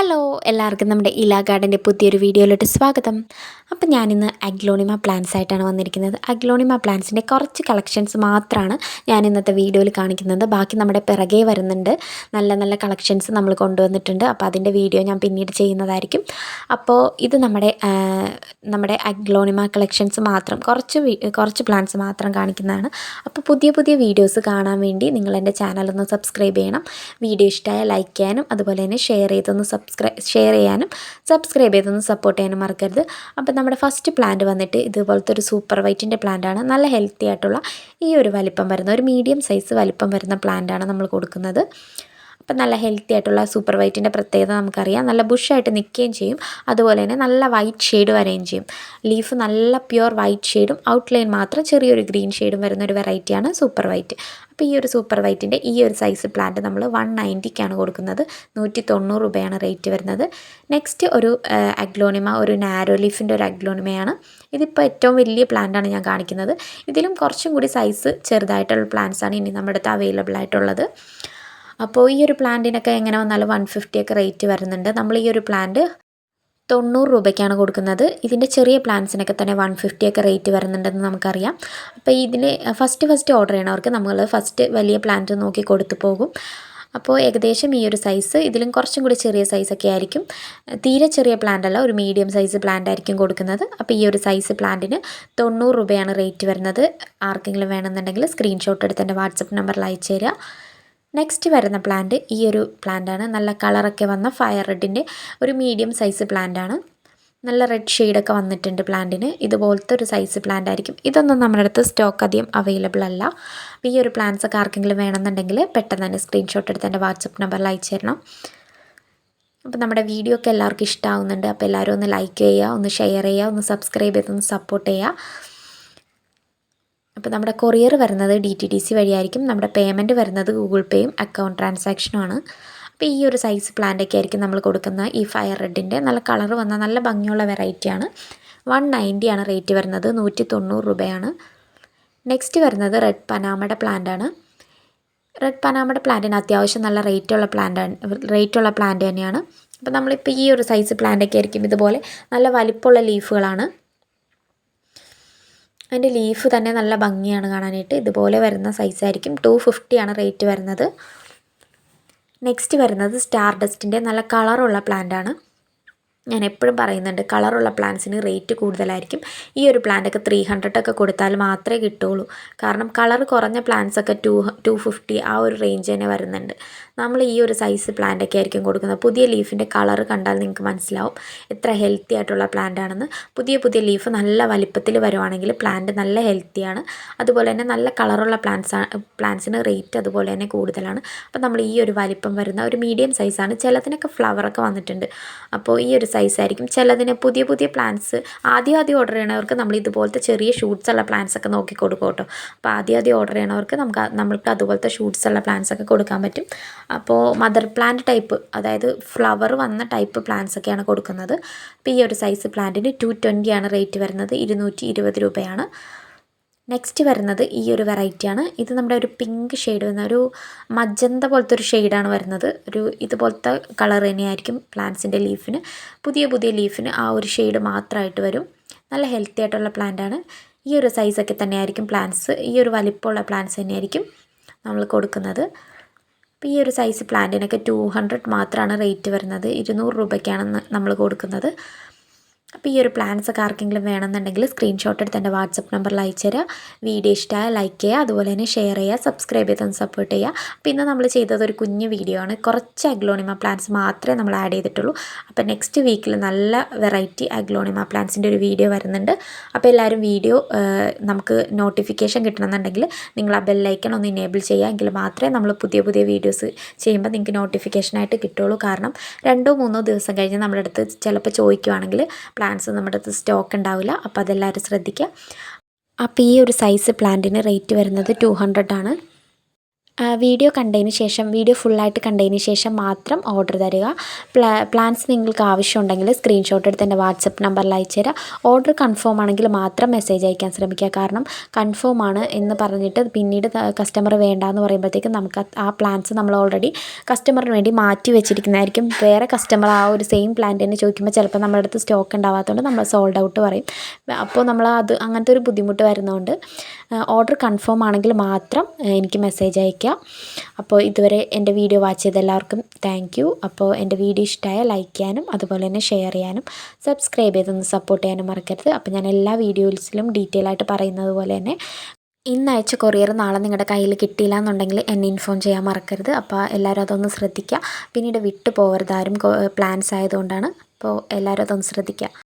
Hello എല്ലാവർക്കും നമ്മുടെ ഇല ഗാർഡന്റെ പുതിയൊരു വീഡിയോയിലോട്ട് സ്വാഗതം. അപ്പം ഞാനിന്ന് അഗ്ലോണിമ പ്ലാന്റ്സ് ആയിട്ടാണ് വന്നിരിക്കുന്നത്. അഗ്ലോണിമ പ്ലാന്റ്സിന്റെ കുറച്ച് കളക്ഷൻസ് മാത്രമാണ് ഞാൻ ഇന്നത്തെ വീഡിയോയിൽ കാണിക്കുന്നത്. ബാക്കി നമ്മുടെ പിറകെ വരുന്നുണ്ട്. നല്ല നല്ല കളക്ഷൻസ് നമ്മൾ കൊണ്ടുവന്നിട്ടുണ്ട്. അപ്പോൾ അതിന്റെ വീഡിയോ ഞാൻ പിന്നീട് ചെയ്യുന്നതായിരിക്കും. അപ്പോൾ ഇത് നമ്മുടെ നമ്മുടെ അഗ്ലോണിമ കളക്ഷൻസ് മാത്രം കുറച്ച് കുറച്ച് പ്ലാന്റ്സ് മാത്രം കാണിക്കുന്നതാണ്. അപ്പോൾ പുതിയ പുതിയ വീഡിയോസ് കാണാൻ വേണ്ടി നിങ്ങൾ എന്റെ ചാനലൊന്ന് സബ്സ്ക്രൈബ് ചെയ്യണം. വീഡിയോ ഇഷ്ടമായ ലൈക്ക് ചെയ്യാനും അതുപോലെ തന്നെ ഷെയർ ചെയ്തൊന്ന് സബ്സ്ക്രൈബ് ഷെയർ ചെയ്യാനും സബ്സ്ക്രൈബ് ചെയ്തൊന്ന് സപ്പോർട്ട് ചെയ്യാനും മറക്കരുത്. അപ്പോൾ നമ്മുടെ ഫസ്റ്റ് പ്ലാന്റ് വന്നിട്ട് ഇതുപോലത്തെ ഒരു സൂപ്പർ വൈറ്റിന്റെ ആണ്. നല്ല ഹെൽത്തി ആയിട്ടുള്ള ഈ ഒരു വലിപ്പം വരുന്ന ഒരു മീഡിയം സൈസ് വലിപ്പം വരുന്ന പ്ലാന്റാണ് നമ്മൾ കൊടുക്കുന്നത്. അപ്പം നല്ല ഹെൽത്തി ആയിട്ടുള്ള സൂപ്പർ വൈറ്റിന്റെ പ്രത്യേകത നമുക്കറിയാം. നല്ല ബുഷായിട്ട് നിൽക്കുകയും ചെയ്യും. അതുപോലെ തന്നെ നല്ല വൈറ്റ് ഷെയ്ഡ് വരുകയും ചെയ്യും. ലീഫ് നല്ല പ്യുർ വൈറ്റ് ഷെയ്ഡും ഔട്ട്ലൈൻ മാത്രം ചെറിയൊരു ഗ്രീൻ ഷെയ്ഡും വരുന്ന ഒരു വെറൈറ്റിയാണ് സൂപ്പർ വൈറ്റ് അപ്പോൾ ഈ ഒരു സൂപ്പർ വൈറ്റിന്റെ ഈ ഒരു സൈസ് പ്ലാന്റ് നമ്മൾ വൺ നയന്റിക്കാണ് കൊടുക്കുന്നത്. നൂറ്റി തൊണ്ണൂറ് രൂപയാണ് റേറ്റ് വരുന്നത്. നെക്സ്റ്റ് ഒരു അഗ്ലോണിമ ഒരു നാരോ ലീഫിന്റെ ഒരു അഗ്ലോണിമയാണ് ഇതിപ്പോൾ ഏറ്റവും വലിയ പ്ലാന്റാണ് ഞാൻ കാണിക്കുന്നത്. ഇതിലും കുറച്ചും കൂടി സൈസ് ചെറുതായിട്ടുള്ള പ്ലാന്റ്സാണ് ഇനി നമ്മുടെ അടുത്ത് അവൈലബിൾ ആയിട്ടുള്ളത്. അപ്പോൾ ഈ ഒരു പ്ലാന്റിനൊക്കെ എങ്ങനെ വന്നാലും വൺ ഫിഫ്റ്റി ഒക്കെ റേറ്റ് വരുന്നുണ്ട്. നമ്മൾ ഈ ഒരു പ്ലാന്റ് തൊണ്ണൂറ് രൂപയ്ക്കാണ് കൊടുക്കുന്നത്. ഇതിന്റെ ചെറിയ പ്ലാന്റ്സിനൊക്കെ തന്നെ വൺ ഫിഫ്റ്റി ഒക്കെ റേറ്റ് വരുന്നുണ്ടെന്ന് നമുക്കറിയാം. അപ്പോൾ ഇതിന് ഫസ്റ്റ് ഫസ്റ്റ് ഓർഡർ ചെയ്യണവർക്ക് നമ്മൾ ഫസ്റ്റ് വലിയ പ്ലാന്റ് നോക്കി കൊടുത്തു പോകും. അപ്പോൾ ഏകദേശം ഈ ഒരു സൈസ് ഇതിലും കുറച്ചും കൂടി ചെറിയ സൈസൊക്കെ ആയിരിക്കും. തീരെ ചെറിയ പ്ലാന്റ് അല്ല ഒരു മീഡിയം സൈസ് പ്ലാന്റ് ആയിരിക്കും കൊടുക്കുന്നത്. അപ്പോൾ ഈ ഒരു സൈസ് പ്ലാന്റിന് തൊണ്ണൂറ് രൂപയാണ് റേറ്റ് വരുന്നത്. ആർക്കെങ്കിലും വേണമെന്നുണ്ടെങ്കിൽ സ്ക്രീൻഷോട്ട് എടുത്ത് എന്റെ വാട്സപ്പ് നമ്പറിൽ അയച്ചു തരിക നെക്സ്റ്റ് വരുന്ന പ്ലാന്റ് ഈ ഒരു പ്ലാന്റാണ് നല്ല കളറൊക്കെ വന്ന ഫയർ റെഡിന്റെ ഒരു മീഡിയം സൈസ് പ്ലാന്റാണ് നല്ല റെഡ് ഷെയ്ഡൊക്കെ വന്നിട്ടുണ്ട് പ്ലാന്റിന് ഇതുപോലത്തെ ഒരു സൈസ് പ്ലാന്റ് ആയിരിക്കും. ഇതൊന്നും നമ്മുടെ അടുത്ത് സ്റ്റോക്ക് അധികം അവൈലബിൾ അല്ല. അപ്പോൾ ഈ ഒരു പ്ലാന്റ്സ് ഒക്കെ ആർക്കെങ്കിലും വേണമെന്നുണ്ടെങ്കിൽ പെട്ടെന്ന് തന്നെ സ്ക്രീൻഷോട്ട് എടുത്ത് എന്റെ വാട്സപ്പ് നമ്പറിൽ അയച്ചു തരണം. അപ്പോൾ നമ്മുടെ വീഡിയോ ഒക്കെ എല്ലാവർക്കും ഇഷ്ടമാവുന്നുണ്ട് അപ്പോൾ എല്ലാവരും ഒന്ന് ലൈക്ക് ചെയ്യുക ഒന്ന് ഷെയർ ചെയ്യുക ഒന്ന് സബ്സ്ക്രൈബ് ചെയ്ത് ഒന്ന് സപ്പോർട്ട് ചെയ്യുക. അപ്പോൾ നമ്മുടെ കൊറിയർ വരുന്നത് ഡി ടി ഡി സി വഴിയായിരിക്കും. നമ്മുടെ പേയ്മെന്റ് വരുന്നത് ഗൂഗിൾ പേയും അക്കൗണ്ട് ട്രാൻസാക്ഷനുമാണ് അപ്പോൾ ഈ ഒരു സൈസ് പ്ലാന്റൊക്കെ ആയിരിക്കും നമ്മൾ കൊടുക്കുന്ന ഈ ഫയർ റെഡിന്റെ നല്ല കളർ വന്ന നല്ല ഭംഗിയുള്ള വെറൈറ്റിയാണ് വൺ നയന്റിയാണ് റേറ്റ് വരുന്നത്. നൂറ്റി തൊണ്ണൂറ് രൂപയാണ്. നെക്സ്റ്റ് വരുന്നത് റെഡ് പനാമയുടെ പ്ലാന്റാണ് റെഡ് പനാമയുടെ പ്ലാന്റിന് അത്യാവശ്യം നല്ല റേറ്റുള്ള പ്ലാന്റാണ് റേറ്റുള്ള പ്ലാന്റ് തന്നെയാണ്. അപ്പോൾ നമ്മളിപ്പോൾ ഈ ഒരു സൈസ് പ്ലാന്റൊക്കെ ആയിരിക്കും ഇതുപോലെ നല്ല വലിപ്പമുള്ള ലീഫുകളാണ് അതിന്റെ ലീഫ് തന്നെ നല്ല ഭംഗിയാണ് കാണാനായിട്ട്. ഇതുപോലെ വരുന്ന സൈസായിരിക്കും ടു ഫിഫ്റ്റിയാണ് റേറ്റ് വരുന്നത്. നെക്സ്റ്റ് വരുന്നത് സ്റ്റാർ ഡസ്റ്റിന്റെ നല്ല കളറുള്ള പ്ലാന്റാണ് ഞാൻ എപ്പോഴും പറയുന്നുണ്ട് കളറുള്ള പ്ലാന്റ്സിന് റേറ്റ് കൂടുതലായിരിക്കും. ഈ ഒരു പ്ലാന്റൊക്കെ ത്രീ ഹൺഡ്രഡൊക്കെ കൊടുത്താൽ മാത്രമേ കിട്ടുകയുള്ളൂ കാരണം കളർ കുറഞ്ഞ പ്ലാന്റ്സൊക്കെ ടു ടു ഫിഫ്റ്റി ആ ഒരു റേഞ്ച് തന്നെ വരുന്നുണ്ട്. നമ്മൾ ഈ ഒരു സൈസ് പ്ലാന്റൊക്കെ ആയിരിക്കും കൊടുക്കുന്നത്. പുതിയ ലീഫിന്റെ കളർ കണ്ടാൽ നിങ്ങൾക്ക് മനസ്സിലാവും എത്ര ഹെൽത്തി ആയിട്ടുള്ള പ്ലാന്റ് ആണെന്ന്. പുതിയ പുതിയ ലീഫ് നല്ല വലിപ്പത്തിൽ വരുവാണെങ്കിൽ പ്ലാന്റ് നല്ല ഹെൽത്തിയാണ് അതുപോലെ തന്നെ നല്ല കളറുള്ള പ്ലാന്റ്സ് പ്ലാന്റ്സിന് റേറ്റ് അതുപോലെ തന്നെ കൂടുതലാണ്. അപ്പോൾ നമ്മൾ ഈ ഒരു വലിപ്പം വരുന്ന ഒരു മീഡിയം സൈസാണ് ചിലതിനൊക്കെ ഫ്ലവറൊക്കെ വന്നിട്ടുണ്ട്. അപ്പോൾ ഈ ഒരു സൈസ് ആയിരിക്കും. ചിലതിന് പുതിയ പുതിയ പ്ലാന്റ്സ് ആദ്യം ആദ്യം ഓർഡർ ചെയ്യണവർക്ക് നമ്മൾ ഇതുപോലത്തെ ചെറിയ ഷൂട്ട്സ് ഉള്ള പ്ലാന്റ്സ് ഒക്കെ നോക്കി കൊടുക്കും കേട്ടോ. അപ്പോൾ ആദ്യം ആദ്യം ഓർഡർ ചെയ്യണവർക്ക് നമുക്ക് നമ്മൾക്ക് അതുപോലത്തെ ഷൂട്ട്സ് ഉള്ള പ്ലാന്റ്സ് ഒക്കെ കൊടുക്കാൻ പറ്റും. അപ്പോൾ മദർ പ്ലാന്റ് ടൈപ്പ് അതായത് ഫ്ലവർ വന്ന ടൈപ്പ് പ്ലാന്റ്സ് ഒക്കെയാണ് കൊടുക്കുന്നത്. അപ്പോൾ ഈ ഒരു സൈസ് പ്ലാന്റിന് ടു ആണ് റേറ്റ് വരുന്നത് ഇരുന്നൂറ്റി രൂപയാണ്. നെക്സ്റ്റ് വരുന്നത് ഈ ഒരു വെറൈറ്റിയാണ് ഇത് നമ്മുടെ ഒരു പിങ്ക് ഷെയ്ഡ് വരുന്ന ഒരു മജന്ത പോലത്തെ ഒരു ഷെയ്ഡാണ് വരുന്നത്. ഒരു ഇതുപോലത്തെ കളർ തന്നെയായിരിക്കും പ്ലാന്റ്സിന്റെ ലീഫിന് പുതിയ പുതിയ ലീഫിന് ആ ഒരു ഷെയ്ഡ് മാത്രമായിട്ട് വരും. നല്ല ഹെൽത്തി ആയിട്ടുള്ള പ്ലാന്റാണ് ഈ ഒരു സൈസൊക്കെ തന്നെയായിരിക്കും പ്ലാന്റ്സ് ഈ ഒരു വലിപ്പമുള്ള പ്ലാന്റ്സ് തന്നെയായിരിക്കും നമ്മൾ കൊടുക്കുന്നത്. അപ്പോൾ ഈ ഒരു സൈസ് പ്ലാന്റിനൊക്കെ ടു ഹൺഡ്രഡ് മാത്രമാണ് റേറ്റ് വരുന്നത്. ഇരുന്നൂറ് രൂപയ്ക്കാണ് നമ്മൾ കൊടുക്കുന്നത്. അപ്പോൾ ഈ ഒരു പ്ലാൻസ് ഒക്കെ ആർക്കെങ്കിലും വേണമെന്നുണ്ടെങ്കിൽ സ്ക്രീൻഷോട്ട് എടുത്ത് എന്റെ വാട്സപ്പ് നമ്പറിൽ അയച്ചു തരാം. വീഡിയോ ഇഷ്ടമായ ലൈക്ക് ചെയ്യുക അതുപോലെ തന്നെ ഷെയർ ചെയ്യുക സബ്സ്ക്രൈബ് ചെയ്തൊന്ന് സപ്പോർട്ട് ചെയ്യുക അപ്പോൾ ഇന്ന് നമ്മൾ ചെയ്തത് ഒരു കുഞ്ഞ് വീഡിയോ ആണ്. കുറച്ച് അഗ്ലോണിമ പ്ലാൻസ് മാത്രമേ നമ്മൾ ആഡ് ചെയ്തിട്ടുള്ളൂ. അപ്പോൾ നെക്സ്റ്റ് വീക്കിൽ നല്ല വെറൈറ്റി അഗ്ലോണിമ പ്ലാൻസിന്റെ ഒരു വീഡിയോ വരുന്നുണ്ട്. അപ്പോൾ എല്ലാവരും വീഡിയോ നമുക്ക് നോട്ടിഫിക്കേഷൻ കിട്ടണമെന്നുണ്ടെങ്കിൽ നിങ്ങൾ ആ ബെല്ലൈക്കൺ ഒന്ന് ഇനേബിൾ ചെയ്യുക എങ്കിൽ മാത്രമേ നമ്മൾ പുതിയ പുതിയ വീഡിയോസ് ചെയ്യുമ്പോൾ നിങ്ങൾക്ക് നോട്ടിഫിക്കേഷനായിട്ട് കിട്ടുള്ളൂ. കാരണം രണ്ടോ മൂന്നോ ദിവസം കഴിഞ്ഞ് നമ്മുടെ അടുത്ത് ചിലപ്പോൾ ചോദിക്കുവാണെങ്കിൽ പ്ലാന്റ്സ് നമ്മുടെ അടുത്ത് സ്റ്റോക്ക് ഉണ്ടാവില്ല. അപ്പോൾ അതെല്ലാവരും ശ്രദ്ധിക്കുക. അപ്പോൾ ഈ ഒരു സൈസ് പ്ലാന്റിന് റേറ്റ് വരുന്നത് ടു ഹൺഡ്രഡ് ആണ്. വീഡിയോ കണ്ടതിന് ശേഷം വീഡിയോ ഫുള്ളായിട്ട് കണ്ടതിന് ശേഷം മാത്രം ഓർഡർ തരിക. പ്ലാ പ്ലാൻസ് നിങ്ങൾക്ക് ആവശ്യമുണ്ടെങ്കിൽ സ്ക്രീൻഷോട്ട് എടുത്ത് എന്റെ വാട്സപ്പ് നമ്പറിൽ അയച്ചു തരാം ഓർഡർ കൺഫേം ആണെങ്കിൽ മാത്രം മെസ്സേജ് അയക്കാൻ ശ്രമിക്കുക. കാരണം കൺഫേം ആണ് എന്ന് പറഞ്ഞിട്ട് പിന്നീട് കസ്റ്റമർ വേണ്ടാന്ന് പറയുമ്പോഴത്തേക്കും നമുക്ക് ആ- പ്ലാൻസ് നമ്മൾ ഓൾറെഡി കസ്റ്റമറിന് വേണ്ടി മാറ്റി വെച്ചിരിക്കുന്നതായിരിക്കും. വേറെ കസ്റ്റമർ ആ ഒരു സെയിം പ്ലാന്റ് തന്നെ ചോദിക്കുമ്പോൾ ചിലപ്പോൾ നമ്മുടെ അടുത്ത് സ്റ്റോക്ക് ഉണ്ടാവാത്തതുകൊണ്ട് നമ്മൾ സോൾഡ് ഔട്ട് പറയും. അപ്പോൾ നമ്മൾ അത് അങ്ങനത്തെ ഒരു ബുദ്ധിമുട്ട് വരുന്നതുകൊണ്ട് ഓർഡർ കൺഫേം ആണെങ്കിൽ മാത്രം എനിക്ക് മെസ്സേജ് അയയ്ക്കുക അപ്പോൾ ഇതുവരെ എന്റെ വീഡിയോ വാച്ച് ചെയ്ത എല്ലാവർക്കും താങ്ക് യു അപ്പോൾ എന്റെ വീഡിയോ ഇഷ്ടമായ ലൈക്ക് ചെയ്യാനും അതുപോലെ തന്നെ ഷെയർ ചെയ്യാനും സബ്സ്ക്രൈബ് ചെയ്തൊന്ന് സപ്പോർട്ട് ചെയ്യാനും മറക്കരുത്. അപ്പോൾ ഞാൻ എല്ലാ വീഡിയോസിലും ഡീറ്റെയിൽ ആയിട്ട് പറയുന്നത് പോലെ തന്നെ ഇന്ന് അയച്ച കൊറിയർ നാളെ നിങ്ങളുടെ കയ്യിൽ കിട്ടിയില്ല എന്നുണ്ടെങ്കിൽ എന്നെ ഇൻഫോം ചെയ്യാൻ മറക്കരുത്. അപ്പോൾ എല്ലാവരും അതൊന്ന് ശ്രദ്ധിക്കുക. പിന്നീട് വിട്ടു പോകരുത് ആരും പ്ലാൻസ് ആയതുകൊണ്ടാണ്. അപ്പോൾ എല്ലാവരും അതൊന്ന് ശ്രദ്ധിക്കുക.